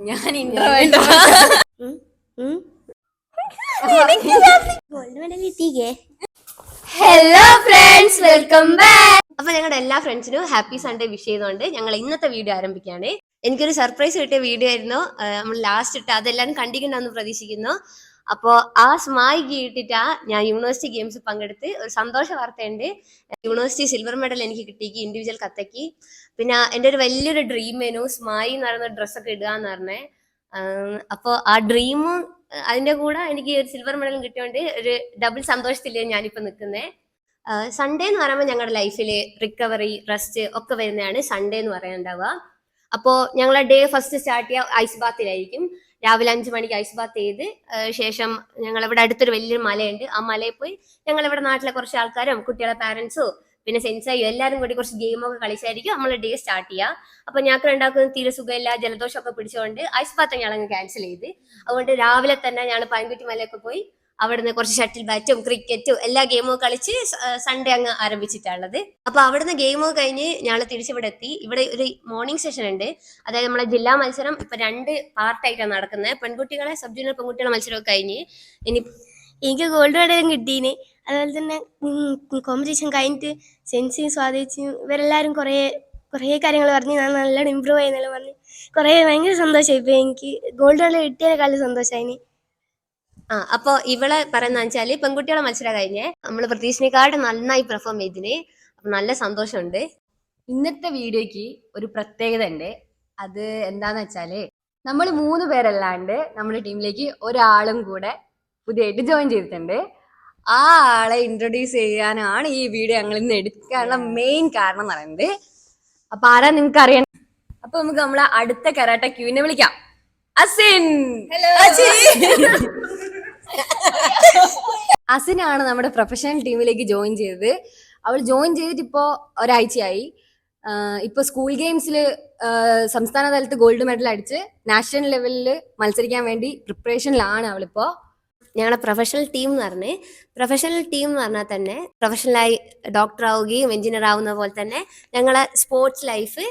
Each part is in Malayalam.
ഞാൻ ഇൻട്രോവേർട്ട് ഗോൾഡ് മെഡൽ കിട്ടിക്കേ ഹലോ ഫ്രണ്ട്സ് വെൽക്കം ബാക്ക് അപ്പൊ ഞങ്ങളുടെ എല്ലാ ഫ്രണ്ട്സിനും ഹാപ്പി സൺഡേ വിഷ് ചെയ്തുകൊണ്ട് ഞങ്ങൾ ഇന്നത്തെ വീഡിയോ ആരംഭിക്കുകയാണ്. എനിക്കൊരു സർപ്രൈസ് കിട്ടിയ വീഡിയോ ആയിരുന്നു. നമ്മൾ ലാസ്റ്റ് ഇട്ട് അതെല്ലാവരും കണ്ടിട്ടുണ്ടെന്ന് പ്രതീക്ഷിക്കുന്നു. അപ്പോൾ ആ സ്മായി കിട്ടിട്ടാ ഞാൻ യൂണിവേഴ്സിറ്റി ഗെയിംസ് പങ്കെടുത്ത് ഒരു സന്തോഷ വാർത്തയുണ്ട്. യൂണിവേഴ്സിറ്റി സിൽവർ മെഡൽ എനിക്ക് കിട്ടിക്ക് ഇൻഡിവിജ്വൽ കത്തക്ക്. പിന്നെ എന്റെ ഒരു വലിയൊരു ഡ്രീം ആയിരുന്നു സ്മായി എന്ന് പറയുന്ന ഡ്രസ്സൊക്കെ ഇടുക എന്ന് പറഞ്ഞേ. അപ്പോൾ ആ ഡ്രീമും അതിന്റെ കൂടെ എനിക്ക് ഒരു സിൽവർ മെഡലും കിട്ടിയോണ്ട് ഒരു ഡബിൾ സന്തോഷത്തിലാണ് ഞാനിപ്പോ നിൽക്കുന്നത് സൺഡേ എന്ന് പറയുമ്പോൾ ഞങ്ങളുടെ ലൈഫിൽ റിക്കവറി റെസ്റ്റ് ഒക്കെ വരുന്നതാണ് സൺഡേ എന്ന് പറയാനുണ്ടാവുക. അപ്പോ ഞങ്ങളെ ഡേ ഫസ്റ്റ് സ്റ്റാർട്ട് ചെയ്യുക ഐസ് ബാത്തിലായിരിക്കും. രാവിലെ അഞ്ച് മണിക്ക് ഐസ് ബാത്ത് ചെയ്ത് ശേഷം ഞങ്ങൾ ഇവിടെ അടുത്തൊരു വലിയൊരു മലയുണ്ട്. ആ മലയിൽ പോയി ഞങ്ങൾ ഇവിടെ നാട്ടിലെ കുറച്ച് ആൾക്കാരും കുട്ടികളെ പാരൻസോ പിന്നെ സെൻസായോ എല്ലാവരും കൂടി കുറച്ച് ഗെയിമൊക്കെ കളിച്ചായിരിക്കും നമ്മൾ ഡേ സ്റ്റാർട്ട് ചെയ്യുക അപ്പൊ ഞങ്ങൾക്ക് ഉണ്ടാക്കുന്ന തീരെ സുഖമില്ല ജലദോഷം ഒക്കെ പിടിച്ചുകൊണ്ട് ഐസ് ബാത്ത് ഞങ്ങളങ്ങ് ക്യാൻസൽ ചെയ്ത്. അതുകൊണ്ട് രാവിലെ തന്നെ ഞങ്ങൾ പൈൻകുറ്റി മലയൊക്കെ പോയി അവിടുന്ന് കുറച്ച് ഷട്ടിൽ ബാറ്റും ക്രിക്കറ്റും എല്ലാ ഗെയിമും കളിച്ച് സൺഡേ അങ്ങ് ആരംഭിച്ചിട്ടാണുള്ളത്. അപ്പൊ അവിടുന്ന് ഗെയിമൊക്കെ കഴിഞ്ഞ് ഞങ്ങൾ തിരിച്ചിവിടെ എത്തി ഇവിടെ ഒരു മോർണിംഗ് സെഷൻ ഉണ്ട്. അതായത് നമ്മളെ ജില്ലാ മത്സരം ഇപ്പൊ രണ്ട് പാർട്ടായിട്ടാണ് നടക്കുന്നത്. പെൺകുട്ടികളെ സബ് ജൂനിയർ പെൺകുട്ടികളെ മത്സരമൊക്കെ കഴിഞ്ഞ് ഇനി എനിക്ക് ഗോൾഡ് മെഡലും കിട്ടീന്. അതുപോലെ തന്നെ കോമ്പറ്റീഷൻ കഴിഞ്ഞിട്ട് സെൻസിങ് സ്വാധീനിച്ചും ഇവരെല്ലാവരും കുറേ കുറേ കാര്യങ്ങൾ പറഞ്ഞ് ഞാൻ നല്ലോണം ഇമ്പ്രൂവ് ചെയ്യുന്നെല്ലാം പറഞ്ഞ് കുറേ ഭയങ്കര സന്തോഷമായി ഇപ്പോൾ എനിക്ക് ഗോൾഡ് മെഡൽ കിട്ടിയതിനേക്കാളും സന്തോഷമായി ആ അപ്പൊ ഇവളെ പറയുന്ന വെച്ചാൽ പെൺകുട്ടികളെ മത്സരം കഴിഞ്ഞേ നമ്മൾ പ്രതീക്ഷിനേക്കാളും നന്നായി പെർഫോം ചെയ്തിന്. അപ്പൊ നല്ല സന്തോഷമുണ്ട്. ഇന്നത്തെ വീഡിയോയ്ക്ക് ഒരു പ്രത്യേകത ഉണ്ട്. അത് എന്താന്ന് വെച്ചാൽ നമ്മൾ മൂന്ന് പേരല്ലാണ്ട് നമ്മുടെ ടീമിലേക്ക് ഒരാളും കൂടെ പുതിയതായിട്ട് ജോയിൻ ചെയ്തിട്ടുണ്ട്. ആ ആളെ ഇൻട്രൊഡ്യൂസ് ചെയ്യാനാണ് ഈ വീഡിയോ ഞങ്ങൾ ഇന്ന് എടുക്കാനുള്ള മെയിൻ കാരണം എന്ന് പറയുന്നത്. അപ്പൊ ആരാ നിങ്ങൾക്ക് അറിയണം? അപ്പൊ നമുക്ക് നമ്മളെ അടുത്ത കരാട്ട ക്യൂവിനെ വിളിക്കാം. അസിൻ. അസിനാണ് നമ്മുടെ പ്രൊഫഷണൽ ടീമിലേക്ക് ജോയിൻ ചെയ്തത്. അവൾ ജോയിൻ ചെയ്തിട്ട് ഇപ്പോ ഒരാഴ്ചയായി ഇപ്പൊ സ്കൂൾ ഗെയിംസിൽ സംസ്ഥാന തലത്ത് ഗോൾഡ് മെഡൽ അടിച്ച് നാഷണൽ ലെവലിൽ മത്സരിക്കാൻ വേണ്ടി പ്രിപ്പറേഷനിലാണ് അവളിപ്പോ. ഞങ്ങളുടെ പ്രൊഫഷണൽ ടീം എന്ന് പറഞ്ഞ് പ്രൊഫഷണൽ ടീം എന്ന് പറഞ്ഞാൽ തന്നെ പ്രൊഫഷണലായി ഡോക്ടർ ആവുകയും എഞ്ചിനീയർ ആവുന്ന പോലെ തന്നെ ഞങ്ങളെ സ്പോർട്സ് ലൈഫ്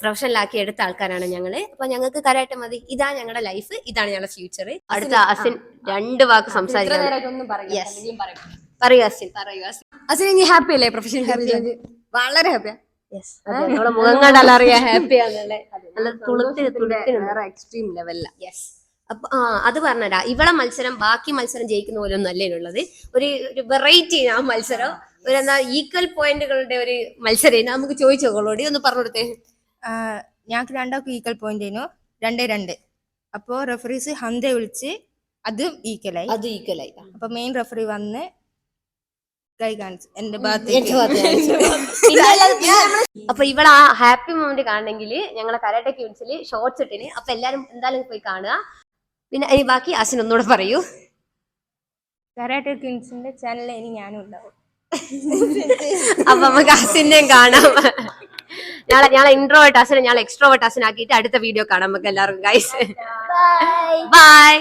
പ്രൊഫഷണലാക്കി എടുത്ത ആൾക്കാരാണ് ഞങ്ങൾ. അപ്പൊ ഞങ്ങൾക്ക് കരാട്ടെ മതി. ഇതാ ഞങ്ങളുടെ ലൈഫ് ഇതാണ് ഞങ്ങളുടെ ഫ്യൂച്ചർ അടുത്ത അസിൻ രണ്ട് വാക്ക് സംസാരിക്കാം Yes. പറയൂ. അസിൻ. പറയൂ അസിൻ. അസിൻ ഇനി ഹാപ്പി അല്ലേ പ്രൊഫഷണൽ ഹാപ്പി വളരെ ഹാപ്പിയാ യെസ് നമ്മളെ മുഖം കണ്ടാൽ അറിയാം ഹാപ്പിയാന്നല്ലേ നല്ല വേറെ എക്സ്ട്രീം യെസ് അപ്പൊ ആ അത് പറഞ്ഞരാ ഇവളെ മത്സരം ബാക്കി മത്സരം ജയിക്കുന്ന പോലെ ഒന്നും അല്ലേ ഉള്ളത്? ഒരു ഒരു വെറൈറ്റി ആ മത്സരം. ഒരു എന്താ ഈക്വൽ പോയിന്റുകളുടെ ഒരു മത്സരം. നമുക്ക് ചോദിച്ചോളോടി ഒന്ന് പറഞ്ഞു കൊടുത്തേ. ഞങ്ങൾക്ക് രണ്ടാൾക്കും ഈക്വൽ പോയിന്റ് ആയിരുന്നു രണ്ടേ രണ്ട്. അപ്പോ റെഫറീസ് ഹന്തെ വിളിച്ച് അതും ഈക്വലായി അത് ഈക്വൽ ആയി. അപ്പൊ മെയിൻ റെഫറി വന്ന് കൈ കാണിച്ചു എന്റെ അപ്പൊ ഇവിടെ ആ ഹാപ്പി മൊമെന്റ് കാണണമെങ്കിൽ ഞങ്ങളെ കരാട്ടെ ക്യൂൻസിൽ ഷോർട്സ് ഇട്ടിന്. അപ്പൊ എല്ലാരും എന്തായാലും പോയി കാണുക. പിന്നെ ഇനി ബാക്കി അസിൻ ഒന്നുകൂടെ പറയൂ. കരാട്ടെ ക്യൂൻസിന്റെ ചാനലിൽ ഇനി ഞാനും ഉണ്ടാവും. അപ്പൊ നമുക്ക് അസിനെയും കാണാം. ഞാൻ ഞാൻ ഇൻട്രോവേർട്ട് അസിനെ ഞാൻ എക്സ്ട്രോവേർട്ട് അസിനാക്കിയിട്ട് അടുത്ത വീഡിയോ കാണാം നമുക്ക് എല്ലാവർക്കും ഗൈസ് ബൈ